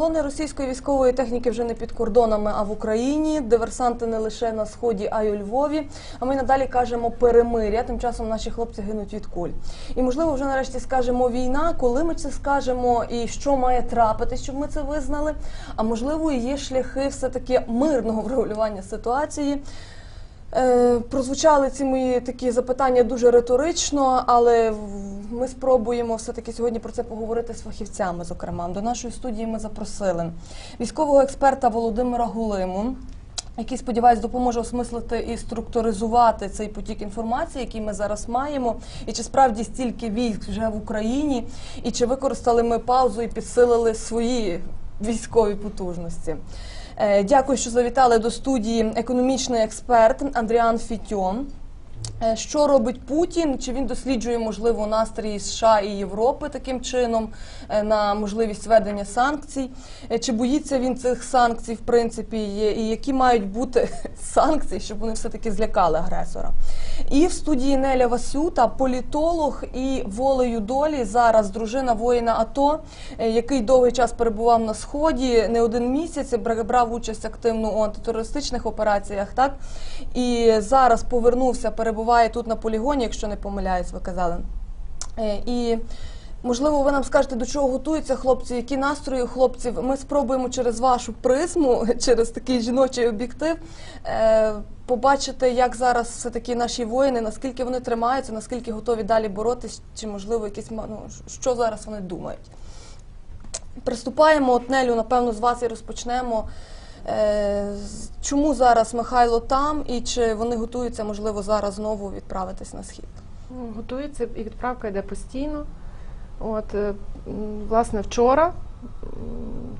Колони російської військової техніки вже не під кордонами, а в Україні. Диверсанти не лише на сході, а й у Львові. А ми надалі кажемо перемиря. Тим часом наші хлопці гинуть від куль. І можливо, вже нарешті скажемо війна. Коли ми це скажемо, і що має трапитись, щоб ми це визнали. А можливо, є шляхи все таки мирного врегулювання ситуації. Е, прозвучали ці мої такі запитання дуже риторично, але ми спробуємо все-таки сьогодні про це поговорити з фахівцями. Зокрема, до нашої студії ми запросили військового експерта Володимира Гулиму. Який сподіваюсь допоможе осмислити і структуризувати цей потік інформації, який ми зараз маємо, і чи справді стільки військ вже в Україні, і чи використали ми паузу і підсилили свої військові потужності. Е, Дякую, що завітали до студії економічний експерт Андріан Фітьон. Е, Що робить Путін? Чи він досліджує можливо настрої США і Європи таким чином е, на можливість введення санкцій? Е, Чи боїться він цих санкцій, в принципі, і які мають бути санкції, щоб вони все таки злякали агресора? І в студії Неля Васюта, політолог і волею долі зараз дружина воїна АТО, який довгий час перебував на сході, не один місяць брав участь активно у антитерористичних операціях, так і зараз повернувся, перебуває тут на полігоні, якщо не помиляюсь, ви казали. Е, І можливо, ви нам скажете, до чого готуються хлопці, які настрої у хлопців. Ми спробуємо через вашу призму, через такий жіночий об'єктив, е, побачити, як зараз все таки наші воїни, наскільки вони тримаються, наскільки готові далі боротись, чи можливо якісь ну, що зараз вони думають. Приступаємо, от Нелю, напевно, з вас і розпочнемо. Е, Чому зараз Михайло там і чи вони готуються, можливо, зараз знову відправитись на схід? Ну, Готується і відправка йде постійно. От, е, власне, вчора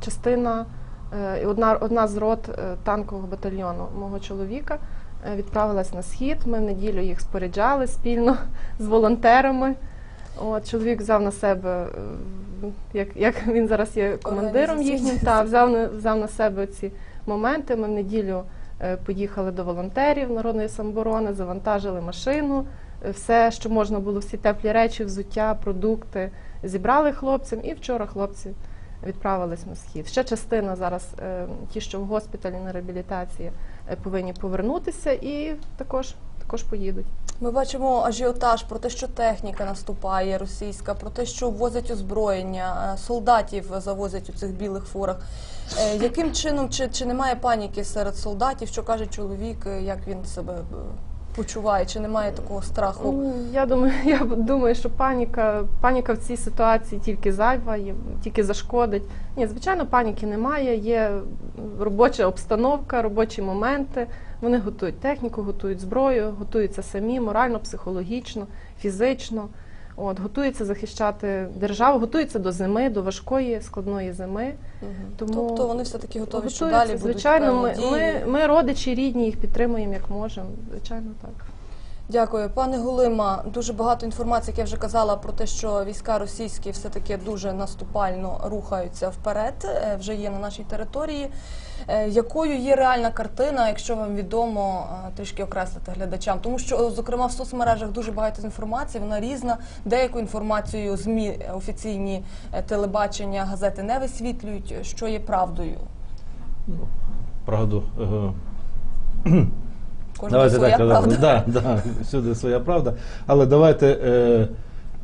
частина, е, одна, одна з рот танкового батальйону мого чоловіка відправилась на схід. Ми в неділю їх споряджали спільно з волонтерами. От, чоловік взяв на себе, як, як він зараз є командиром їхнім, та, взяв, взяв на себе ці моменти. Ми в неділю е, поїхали до волонтерів Народної самоборони, завантажили машину, е, все, що можна було, всі теплі речі, взуття, продукти зібрали хлопцям, і вчора хлопці відправились на схід. Ще частина зараз, е, ті, що в госпіталі на реабілітації, повинні повернутися і також, також поїдуть. Ми бачимо ажіотаж про те, що техніка наступає російська, про те, що возять озброєння, е, солдатів завозять у цих білих фурах. Е, Яким чином чи, чи немає паніки серед солдатів? Що каже чоловік, е, як він себе почуває? Чи немає такого страху? Ну, Я думаю, я думаю, що паніка, паніка в цій ситуації тільки зайва, тільки зашкодить. Ні, звичайно, паніки немає. Є робоча обстановка, робочі моменти. Вони готують техніку, готують зброю, готуються самі морально, психологічно, фізично. От, готуються захищати державу, готуються до зими, до важкої складної зими. Угу. Тому тобто вони все таки готові, що далі будуть звичайно. Ми, ми, ми родичі рідні, їх підтримуємо як можемо. Звичайно, так. Дякую, пане Гулима. Дуже багато інформації, як я вже казала, про те, що війська російські все таки дуже наступально рухаються вперед, е, вже є на нашій території. Е, Якою є реальна картина, якщо вам відомо е, трішки окреслити глядачам? Тому що, зокрема, в соцмережах дуже багато інформації, вона різна. Деяку інформацію змі офіційні телебачення, газети не висвітлюють, що є правдою. Правду. е, Кожна Давайте своя так правда. Да, да, всюди своя правда. Але давайте е,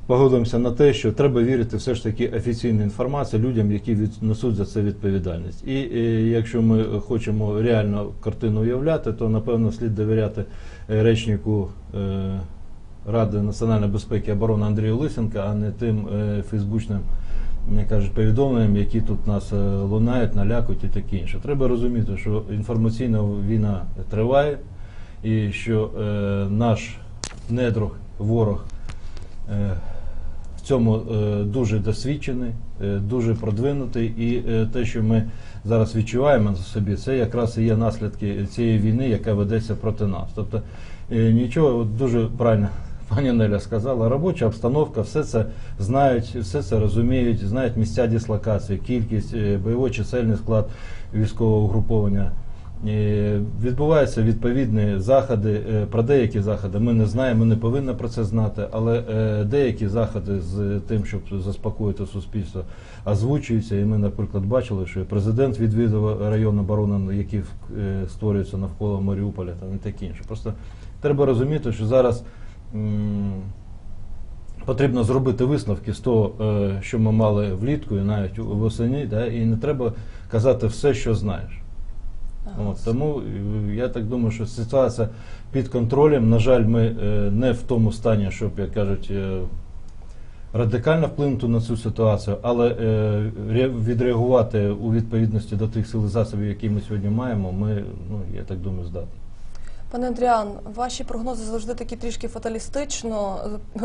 погодимося на те, що треба вірити все ж таки офіційній інформації людям, які від, несуть за це відповідальність. І е, якщо ми хочемо реально картину уявляти, то напевно слід довіряти е, речнику е, Ради національної безпеки і оборони Андрію Лисенка, а не тим е, фейсбучним. Мені кажуть, повідомленням, які тут нас е, лунають, налякують і таке інше. Треба розуміти, що інформаційна війна триває, і що е, наш недруг, ворог е, в цьому е, дуже досвідчений, е, дуже продвинутий, і е, те, що ми зараз відчуваємо на собі, це якраз і є наслідки цієї війни, яка ведеться проти нас. Тобто е, нічого от дуже правильно. Пані Неля сказала, робоча обстановка, все це знають, все це розуміють, знають місця дислокації, кількість, е, бойовий чисельний склад військового угруповання відбуваються відповідні заходи. Е, Про деякі заходи ми не знаємо, ми не повинні про це знати, але е, деякі заходи з тим, щоб заспокоїти суспільство, озвучуються. І ми, наприклад, бачили, що президент відвідав район оборони, який е, створюється навколо Маріуполя, там і таке інше. Просто треба розуміти, що зараз. Потрібно зробити висновки з того, що ми мали влітку і навіть восені, да, і не треба казати все, що знаєш. От, тому е, я так думаю, що ситуація під контролем. На жаль, ми е, не в тому стані, щоб, як кажуть, е, радикально вплинути на цю ситуацію, але відреагувати у відповідності до тих сил і засобів, які ми сьогодні маємо, ми, ну, я так думаю, здатні. Пане Андріан, ваші прогнози завжди такі трішки фаталістично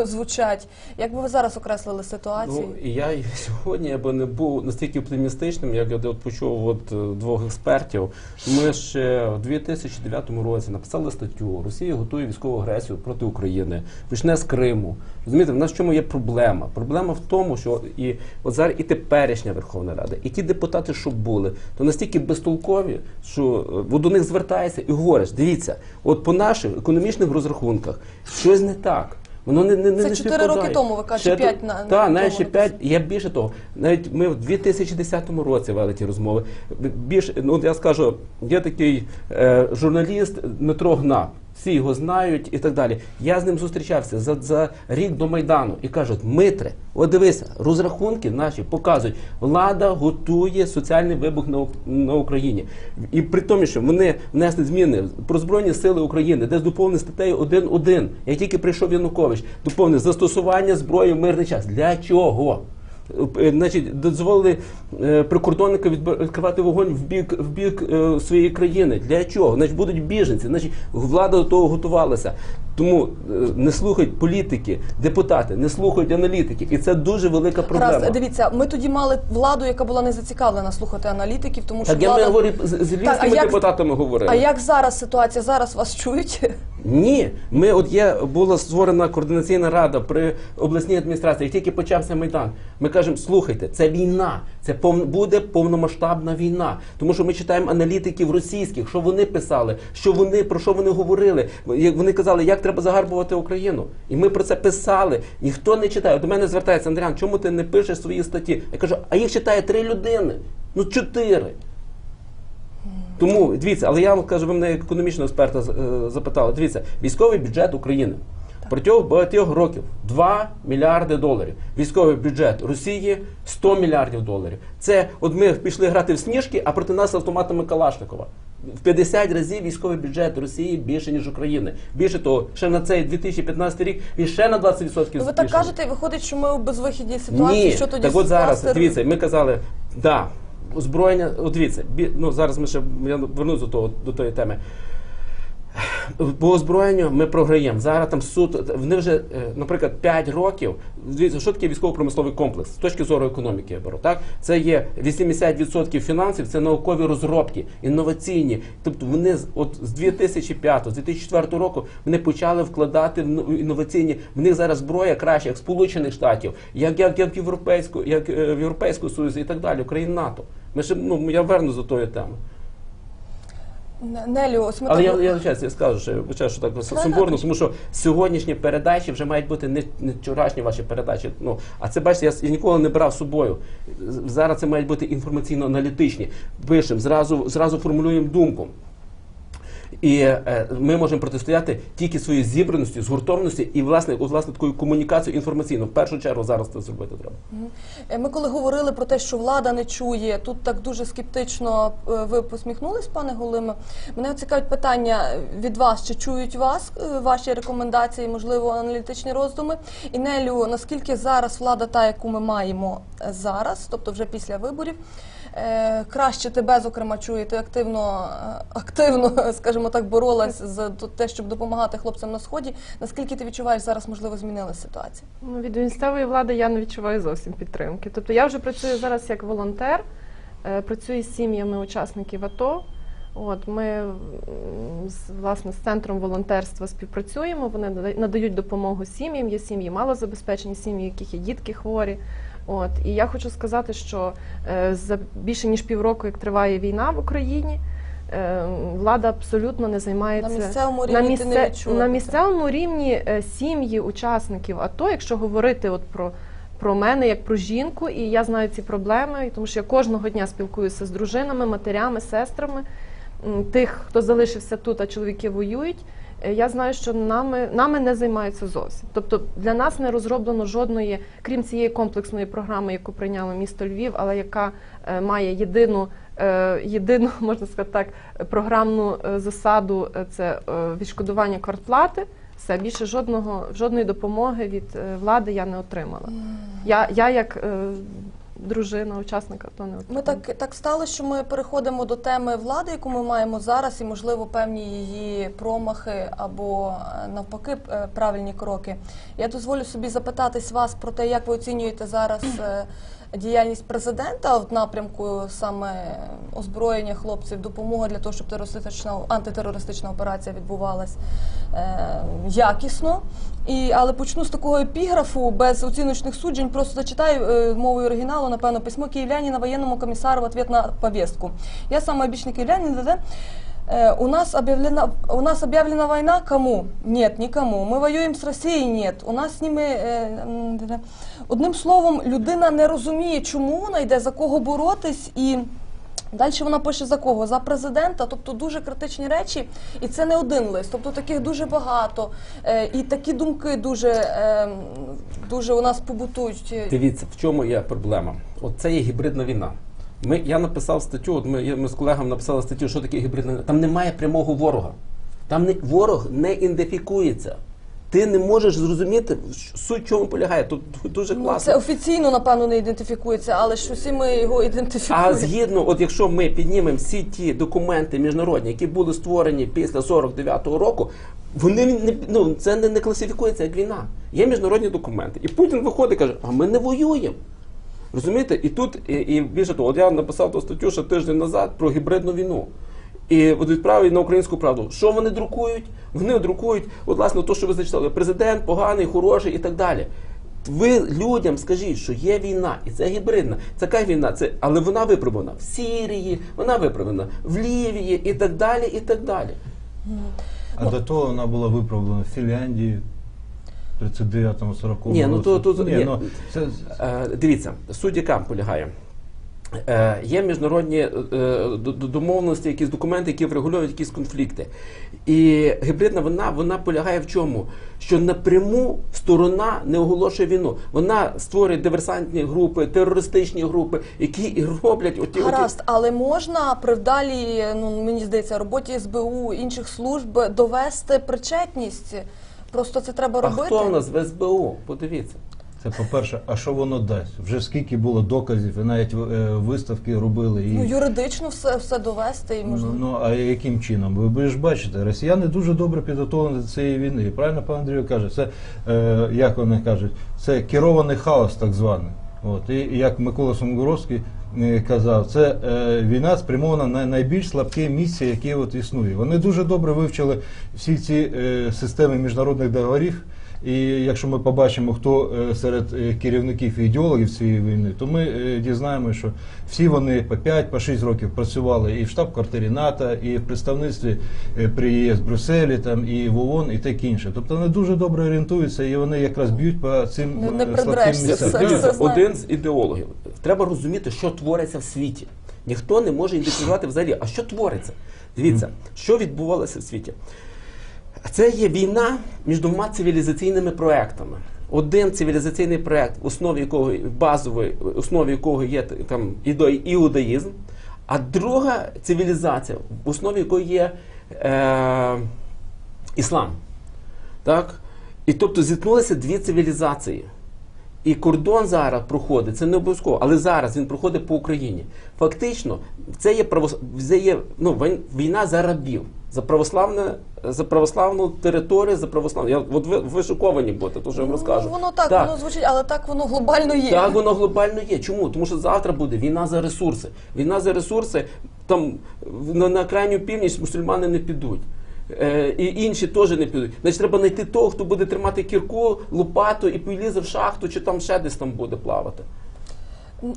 звучать. Як би ви зараз окреслили ситуацію? Ну, я сьогодні я би не був настільки оптимістичним, як я от почув от е, двох експертів. Ми ще в 2009 році написали статтю Росія готує військову агресію проти України, почне з Криму. Розумієте, в нас в чому є проблема? Проблема в тому, що і от зараз і теперішня Верховна Рада, і ті депутати, що були, то настільки безтолкові, що е, до них звертаєшся і говориш: дивіться, от по наших економічних розрахунках щось не так. Воно не, не, не Це не чотири роки тому, ви кажете, Ще п'ять то- на- Та, навіть ще написано. п'ять. Я більше того, навіть ми в 2010 році вели ті розмови. Більш, ну я скажу, є такий е, журналіст Дмитро Гна. Всі його знають і так далі. Я з ним зустрічався за, за рік до Майдану і кажуть: Митре, от дивися, розрахунки наші показують, влада готує соціальний вибух на, на Україні. І при тому, що вони внесли зміни про Збройні сили України, де доповнені статтею 1.1. Як тільки прийшов Янукович, доповнив застосування зброї в мирний час. Для чого? Е, Значить, дозволили е, прикордонника відкривати вогонь в бік в бік е, своєї країни. Для чого? Значить, будуть біженці. Значить, влада до того готувалася. Тому не слухають політики, депутати, не слухають аналітики, і це дуже велика проблема. Раз, дивіться, ми тоді мали владу, яка була не зацікавлена слухати аналітиків, тому що Так я влада... не говорю з, з львівськими як- депутатами говорили. А як зараз ситуація? Зараз вас чують? Ні, ми от є була створена координаційна рада при обласній адміністрації. Як тільки почався майдан, ми кажемо: слухайте, це війна, це пов... буде повномасштабна війна. Тому що ми читаємо аналітиків російських, що вони писали, що вони про що вони говорили. Вони казали, як треба загарбувати Україну, і ми про це писали. Ніхто не читає. До мене звертається Андріан, чому ти не пишеш свої статті? Я кажу, а їх читає три людини, ну чотири. Тому дивіться, але я вам кажу, ви мене економічного експерта е, запитали. Дивіться, військовий бюджет України протягом багатьох років 2 мільярди доларів. Військовий бюджет Росії 100 мільярдів доларів. Це от ми пішли грати в сніжки, а проти нас автоматами Калашникова. В 50 разів військовий бюджет Росії більше ніж України. Більше того, ще на цей 2015 рік він ще на 20% Ну, ви так кажете, виходить, що ми у безвихідній ситуації. Ні, що тоді так от зараз, дивіться, ми казали, да, озброєння, от дивіться, ну зараз ми ще я вернусь до того до тої теми. По озброєнню ми програємо. Зараз там суд, вони вже, е, наприклад, 5 років. Що таке військово-промисловий комплекс з точки зору економіки я беру. Так? Це є 80% фінансів, це наукові розробки, інноваційні. Тобто вони от з 2005, з 2004 року вони почали вкладати в ну- інноваційні. В них зараз зброя краще, як Сполучених Штатів, як, як, як, Європейську, як е, в Європейському Союзі і так далі, країн НАТО. Ми ще, ну, я верну до тої теми. Не- Нелю, ось Але я, я, чесно, я скажу, що, що так Та, сумбурно, тому що сьогоднішні передачі вже мають бути не, не вчорашні ваші передачі. Ну, а це бачите, я, я ніколи не брав з собою. Зараз це мають бути інформаційно-аналітичні. Пишемо, зразу, зразу формулюємо думку. І е, ми можемо протистояти тільки своєю зібраністю, згуртованістю і власне, от, власне такою комунікацією інформаційною. В першу чергу зараз це зробити треба. Е, Ми коли говорили про те, що влада не чує, тут так дуже скептично е, ви посміхнулись, пане Голиме. Мене цікавить питання від вас, чи чують вас ваші рекомендації, можливо, аналітичні роздуми. І Нелю, наскільки зараз влада, та, яку ми маємо зараз, тобто вже після виборів, краще тебе, зокрема, чує, ти активно, е, активно, скажімо так, боролась за те, щоб допомагати хлопцям на сході. Наскільки ти відчуваєш зараз, можливо, змінилася ситуація? Ну, від місцевої влади я не відчуваю зовсім підтримки. Тобто я вже працюю зараз як волонтер, е, працюю з сім'ями учасників АТО. От ми з власне з центром волонтерства співпрацюємо. Вони нада- надають допомогу сім'ям. Є сім'ї малозабезпечені, сім'ї, яких є дітки хворі. От і я хочу сказати, що е, за більше ніж півроку, як триває війна в Україні. е, влада абсолютно не займається На місцевому на, рівні ти не відчула на місцевому рівні е, сім'ї учасників АТО, якщо говорити от про, про мене як про жінку, і я знаю ці проблеми, тому що я кожного дня спілкуюся з дружинами, матерями, сестрами тих, хто залишився тут, а чоловіки воюють. е, Я знаю, що нами, нами не займаються зовсім. Тобто для нас не розроблено жодної, крім цієї комплексної програми, яку прийняло місто Львів, але яка е, має єдину, е, єдину, можна сказати так, програмну засаду це відшкодування квартплати. Все більше жодного жодної допомоги від влади я не отримала. Я, я як дружина, учасника, то не отримала. Ми так, так стало, що ми переходимо до теми влади, яку ми маємо зараз, і можливо певні її промахи або е, навпаки е, правильні кроки. Я дозволю собі запитатись вас про те, як ви оцінюєте зараз е, діяльність президента в напрямку саме озброєння хлопців, допомоги для того, щоб терористична антитерористична операція відбувалась е, якісно. І, але почну з такого епіграфу без оціночних суджень. Просто зачитаю е, мовою оригіналу, напевно, письмо киевляне на воєнному комісару в ответ на повестку. Я сам обычный киевлянин, да, да? Э, у нас, объявлена, у нас объявлена война кому? Нет, никому. Ми воюємо з Росією? Нет. У нас з ними... е. Одним словом, людина не розуміє, чому вона йде, за кого боротись і... Далі вона пише за кого? За президента, тобто дуже критичні речі, і це не один лист. Тобто таких дуже багато. Е, і такі думки дуже, е, дуже у нас побутують. Дивіться, в чому є проблема? От це є гібридна війна. Ми, я написав статтю, от ми, ми з колегами написали статтю, що таке гібридна війна. Там немає прямого ворога. Там не, ворог не ідентифікується. Ти не можеш зрозуміти, суть чому полягає. Тут дуже Ну, класно. це офіційно, напевно, не ідентифікується, але ж усі ми його ідентифікуємо. А згідно, от якщо ми піднімемо всі ті документи міжнародні, які були створені після 49-го року, вони не ну це не, не класифікується як війна. Є міжнародні документи. І Путін виходить і каже, а ми не воюємо. Розумієте? І тут, і, і більше того, от я написав ту статтю ще тиждень назад про гібридну війну. І от відправив на українську правду. Що вони друкують? Вони друкують, от власне, то, що ви зачитали, президент поганий, хороший і так далі. Ви людям скажіть, що є війна, і це гібридна. Це яка війна? Це, але вона виправлена в Сирії, вона виправлена в Лівії і так далі, і так далі. А до того вона була виправлена в Фінляндії 39-му 40 Ні, ну, то- то- ні, ні. ну, це, Е, дивіться, суть яка полягає. Е, є міжнародні е, домовленості, якісь документи, які врегульовують якісь конфлікти. І гібридна війна вона полягає в чому? Що напряму сторона не оголошує війну. Вона створює диверсантні групи, терористичні групи, які і роблять оті, оті Гаразд, але можна при вдалій, ну мені здається, роботі СБУ інших служб довести причетність. Просто це треба А робити. хто в нас в СБУ? Подивіться. це по-перше, а що воно дасть? Вже скільки було доказів, і навіть е, виставки робили. І... Ну юридично все, все довести і можливо. Ну, ну а яким чином? Ви, ви ж бачите, росіяни дуже добре підготовлені до цієї війни. І правильно пан Андрій каже, це е, як вони кажуть, це керований хаос, так званий. От і як Микола Сунгуровський е, казав, це е, війна спрямована на найбільш слабкі місця, які от існує. Вони дуже добре вивчили всі ці е, системи міжнародних договорів. І якщо ми побачимо, хто е, серед е, керівників і ідеологів цієї війни, то ми е, дізнаємося, що всі вони по 5 по 6 років працювали і в штаб-квартирі НАТО, і в представництві при ЄС Брюсселі, там і в ООН, і таке інше. Тобто вони дуже добре орієнтуються, і вони якраз б'ють по цим Не- не слабким місцям. один з ідеологів. Треба розуміти, що твориться в світі. Ніхто не може ідентифікувати взагалі, а що твориться. Дивіться, що відбувалося в світі. Це є війна між двома цивілізаційними проектами. Один цивілізаційний проект, в основі якого базовий, в основі якого є там іудаїзм, а друга цивілізація, в основі якої є е, іслам. Так? І тобто зіткнулися дві цивілізації. І кордон зараз проходить, це не обов'язково, але зараз він проходить по Україні. Фактично, це є правос... це є ну, війна за рабів, за православне, за православну територію, за православну. Я от ви, ви шоковані будете, то що я вам розкажу. Ну, воно так, Так. воно звучить, але так воно глобально є. Так, воно глобально є. Чому? Тому що завтра буде війна за ресурси. Війна за ресурси, там на, на крайню північ мусульмани не підуть. Е, і інші теж не підуть. Значить, треба знайти того, хто буде тримати кірку, лопату і полізе в шахту, чи там ще десь там буде плавати.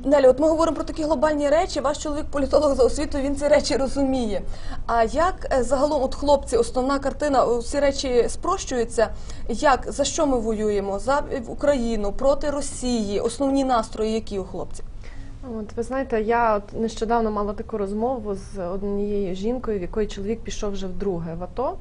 Нелі, от ми говоримо про такі глобальні речі. Ваш чоловік політолог за освітою, він ці речі розуміє. А як е, загалом, от хлопці, основна картина, всі речі спрощуються. Як за що ми воюємо? За е, Україну проти Росії? Основні настрої, які у хлопців? От ви знаєте, я от нещодавно мала таку розмову з однією жінкою, в якої чоловік пішов вже вдруге в АТО.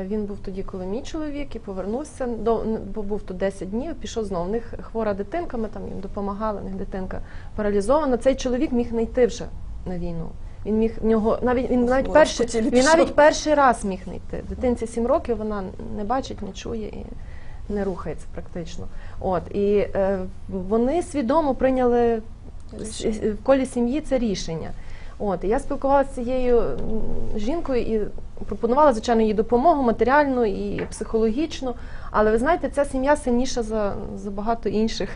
Е, Він був тоді, коли мій чоловік, і повернувся до бо був тут 10 днів. Пішов знову. В них хвора дитинка. Ми там їм допомагали. В них дитинка паралізована. Цей чоловік міг не йти вже на війну. Він міг в нього навіть він навіть перший він пішов. навіть перший раз міг не йти. Дитинці 7 років. Вона не бачить, не чує і не рухається практично. От і е, вони свідомо прийняли в колі сім'ї це рішення. От і я спілкувалася з цією жінкою і пропонувала звичайно їй допомогу матеріальну і психологічну. Але ви знаєте, ця сім'я сильніша за, за багато інших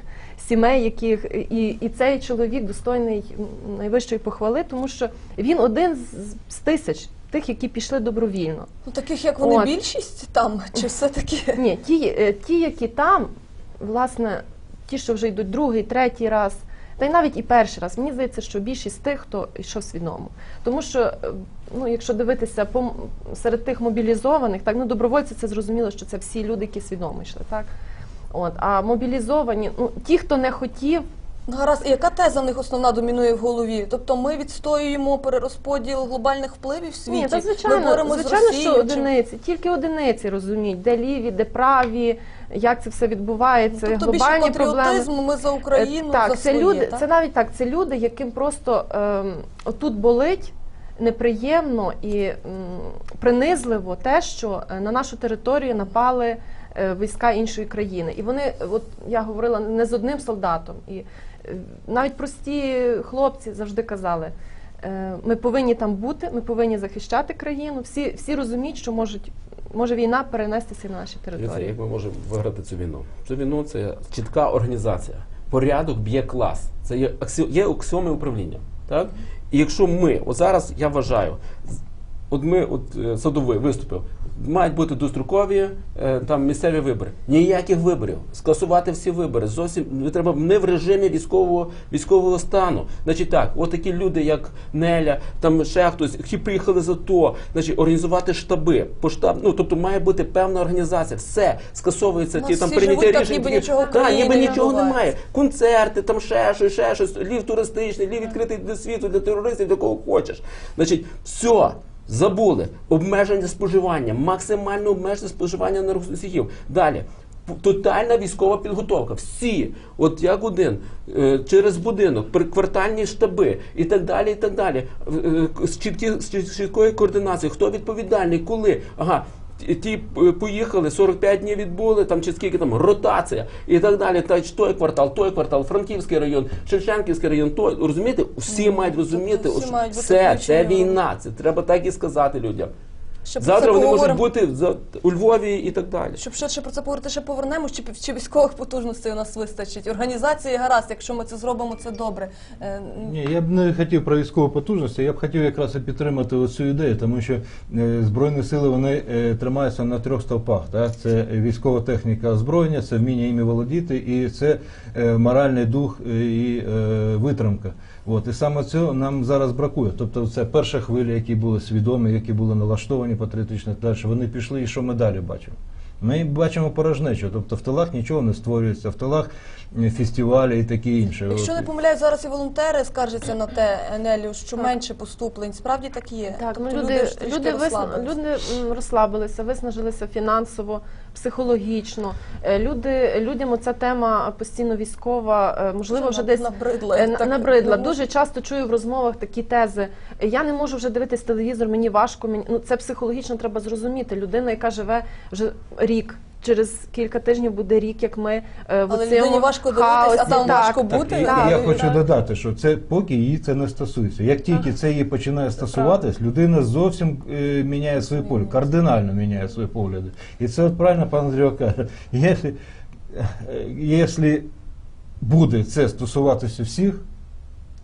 сімей, яких і, і цей чоловік достойний найвищої похвали, тому що він один з, з тисяч тих, які пішли добровільно. Ну таких як вони От. більшість там, чи все таки? Ні, ті, е, ті, які там, власне, ті, що вже йдуть другий, третій раз, та й навіть і перший раз, мені здається, що більшість тих, хто йшов свідомо. Тому що, е, ну, якщо дивитися по, серед тих мобілізованих, так, ну, добровольці це зрозуміло, що це всі люди, які свідомо йшли. Так? От, а мобілізовані, ну, ті, хто не хотів, Гаразд, і яка теза в них основна домінує в голові? Тобто ми відстоюємо перерозподіл глобальних впливів в світі. Ні, та звичайно, ми звичайно, з Росією. що чи- одиниці, тільки одиниці розуміють, де ліві, де праві, як це все відбувається, Тобто більше глобальні проблеми. патріотизм, ми за Україну, так, за це своє, люди, так? це навіть так, це люди, яким просто ем, отут болить. Неприємно і м, принизливо те, що е, на нашу територію напали е, війська іншої країни. І вони, от я говорила не з одним солдатом, і навіть прості хлопці завжди казали: е, ми повинні там бути, ми повинні захищати країну. Всі, всі розуміють, що можуть, може війна перенестися на наші території. як ми можемо виграти цю війну? Цю війну це чітка організація. Порядок б'є клас. Це є, аксі... аксіоми управління. Так? І якщо ми, от зараз я вважаю, от ми, от е, садовий виступив, мають бути дострокові е, там місцеві вибори. Ніяких виборів. Скасувати всі вибори. Зовсім не треба не в режимі військового військового стану. Значить так, от такі люди, як Неля, там ще хтось, які приїхали за то, значить, організувати штаби. По штаб, ну тобто має бути певна організація. Все скасовується ті там живуть так, ніби нічого «Та, ніби не нічого відбувається». немає. Концерти, там ще щось, ще щось, лів туристичний, лів відкритий для світу, для терористів, для кого хочеш. Значить, все. Забули обмеження споживання, максимальне обмеження споживання енергоносіїв. Далі тотальна військова підготовка. Всі, от як один, е, через будинок, приквартальні штаби і так далі. І так далі. Е, З чіткою координацією, хто відповідальний, коли. Ага. Ті- е, поїхали, 45 днів відбули, там чи скільки там ротація і так далі. Та той квартал, той квартал, Франківський район, Шевченківський район, той розумієте, всі мають розуміти, тобто всі ось мають все, це війна. Це треба так і сказати людям. Ще про Завтра це вони можуть поговоримо. бути за- у Львові і так далі. Щоб швидше про це поговорити, ще повернемось, чи, чи військових потужностей у нас вистачить. Організації гаразд, якщо ми це зробимо, це добре. Е, Ні, я б не хотів про військову потужності, я б хотів якраз і підтримати оцю ідею, тому що е, Збройні сили вони е, тримаються на трьох стовпах. Так? Це військова техніка озброєння, це вміння іми володіти, і це е, моральний дух е, і е, витримка. От, і саме цього нам зараз бракує. Тобто це перша хвиля, які були свідомі, які були налаштовані патріотично далі. Вони пішли, і що ми далі бачимо? Ми бачимо порожнечу, тобто в тилах нічого не створюється, в тилах фестивалі і таке інше. Якщо не помиляюсь, зараз і волонтери скаржаться на те, Нелю, що Так. менше поступлень. Справді так є. Так, Тобто ну люди, люди, люди розслабилися, виснажилися фінансово, психологічно. Е, Люди, людям оця тема постійно військова, е, можливо, Що вже десь набридла, е, так, набридла. Дуже часто чую в розмовах такі тези. Я не можу вже дивитись телевізор, мені важко. Мені ну це психологічно треба зрозуміти. Людина, яка живе вже рік. Через кілька тижнів буде рік, як ми е, в Але цьому людині важко дивитись, хаосі. а там Так. важко Так, бути. і, так, і я так. хочу додати, що це поки її це не стосується. Як тільки це її починає стосуватись, людина зовсім е, міняє свої погляди, кардинально міняє свої погляди. І це от правильно пан Андрій каже. Якщо, якщо буде це стосуватися всіх,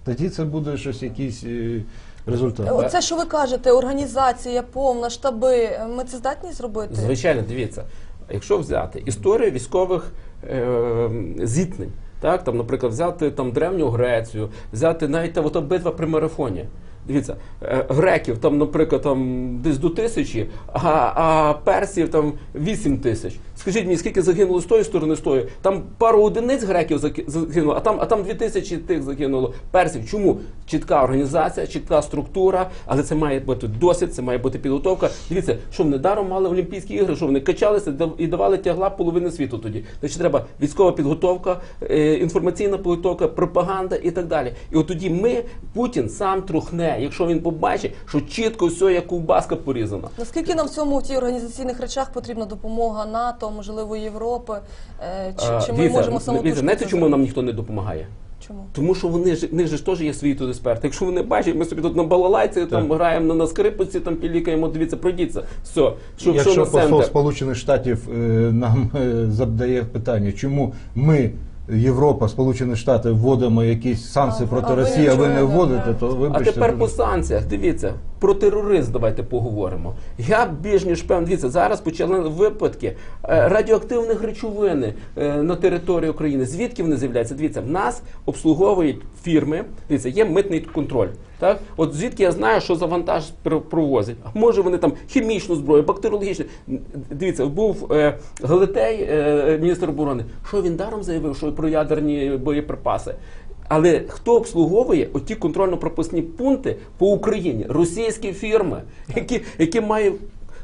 тоді це буде щось якийсь е, результат. Оце, що ви кажете, організація повна, штаби. Ми це здатні зробити? Звичайно, дивіться, якщо взяти історію військових е, зіткнень, Так, там, наприклад, взяти там древню Грецію, взяти навіть та от битва при марафоні. Дивіться, е, греків там, наприклад, там десь до тисячі, а, а персів там вісім тисяч. Скажіть мені, скільки загинуло з тої сторони, з тої? Там пару одиниць греків загинуло, а там, а там дві тисячі тих загинуло персів. Чому? Чітка організація, чітка структура, але це має бути досвід, це має бути підготовка. Дивіться, що вони даром мали Олімпійські ігри, що вони качалися і давали тягла половини світу тоді. Значить, треба військова підготовка, е, інформаційна підготовка, пропаганда і так далі. І от тоді ми, Путін сам трухне, якщо він побачить, що чітко все як ковбаска порізана. Наскільки нам в цьому в тій організаційних речах потрібна допомога НАТО, можливо, Європи? Е, Чи, А, чи ми дивіться, можемо самотужки знаєте, чому нам ніхто не допомагає? Чому? Тому що вони ж них же ж теж є свої тут експерти. Якщо вони бачать, ми собі тут на балалайці там граємо на, на скрипці, там пілікаємо, дивіться, пройдіться. Все, що, Якщо що на посол центр. Сполучених Штатів е, нам е, задає питання, чому ми, Європа, Сполучені Штати, вводимо якісь санкції проти а Росії, а ви не вводите, то то А тепер по санкціях, дивіться, про тероризм давайте поговоримо. Я більш ніж певний, дивіться, зараз почали випадки е, радіоактивних речовини е, на території України. Звідки вони з'являються? Дивіться, в нас обслуговують фірми, дивіться, є митний контроль. Так, от звідки я знаю, що за вантаж провозять? Може вони там хімічну зброю, бактеріологічну. Дивіться, був е, Галитей, е, міністр оборони. Що він даром заявив, що про ядерні боєприпаси? Але хто обслуговує оті контрольно-пропускні пункти по Україні? Російські фірми, які, які мають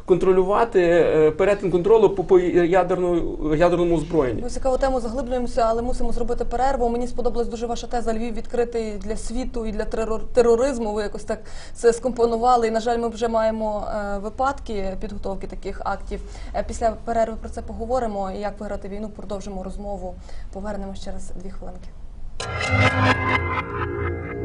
контролювати е, перетин контролю по, по ядерному, ядерному озброєнню. Ми цікаву тему заглиблюємося, але мусимо зробити перерву. Мені сподобалась дуже ваша теза Львів відкритий для світу і для терор- тероризму. Ви якось так це скомпонували. І на жаль, ми вже маємо е, випадки підготовки таких актів. Е, після перерви про це поговоримо. І як виграти війну, продовжимо розмову. Повернемо ще раз дві хвилинки. ああ。